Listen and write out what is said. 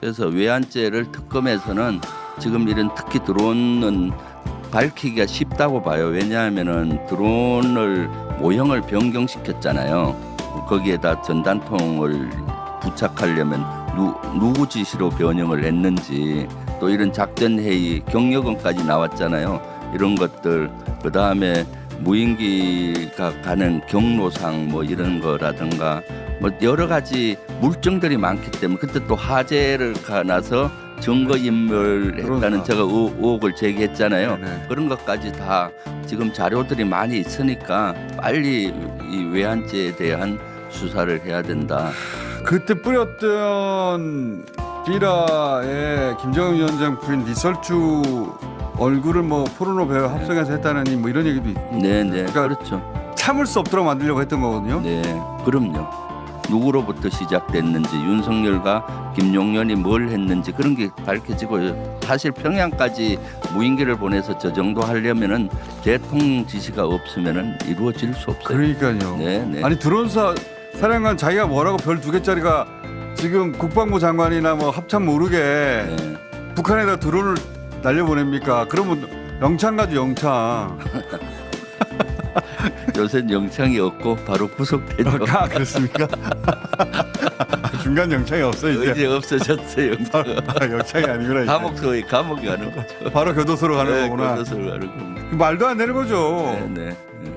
그래서 외환죄를 특검에서는 지금 이런 특히 드론은 밝히기가 쉽다고 봐요. 왜냐하면은 드론을 모형을 변경시켰잖아요. 거기에다 전단통을 부착하려면 누, 누구 지시로 변형을 했는지 또 이런 작전 회의 경력원까지 나왔잖아요. 이런 것들 그 다음에 무인기가 가는 경로상 뭐 이런 거라든가 뭐 여러 가지 물증들이 많기 때문에 그때 또 화재를 가나서 증거 인멸했다는 그러니까. 제가 의- 의혹을 제기했잖아요. 네. 그런 것까지 다 지금 자료들이 많이 있으니까 빨리 이 외환죄에 대한 수사를 해야 된다. 그때 뿌렸던 삐라의 김정은 위원장 부인 리설주 얼굴을 뭐 포르노 배우 합성해서 했다느니 뭐 이런 얘기도 있고 네, 네, 그러니까 그렇죠. 참을 수 없도록 만들려고 했던 거거든요. 네, 그럼요. 누구로부터 시작됐는지 윤석열과 김용현이 뭘 했는지 그런 게 밝혀지고 사실 평양까지 무인기를 보내서 저 정도 하려면은 대통령 지시가 없으면은 이루어질 수 없어요. 그러니까요. 네, 네. 아니 드론사 사령관 자기가 뭐라고 별 두 개짜리가 지금 국방부 장관이나 뭐 합참 모르게 네. 북한에다 드론을 날려보냅니까? 그러면 영창 가죠 영창. 요새 영창이 없고 바로 구속되죠. 아 그렇습니까? 중간 영창이 없어 이제. 이제 없어졌어요. 영창. 아, 영창이 아니구나. 이제. 감옥 소위 감옥이 가는 거죠. 바로 교도소로 가는 네, 거구나. 교도소로 가는 겁니다. 말도 안 되는 거죠. 네, 네. 네.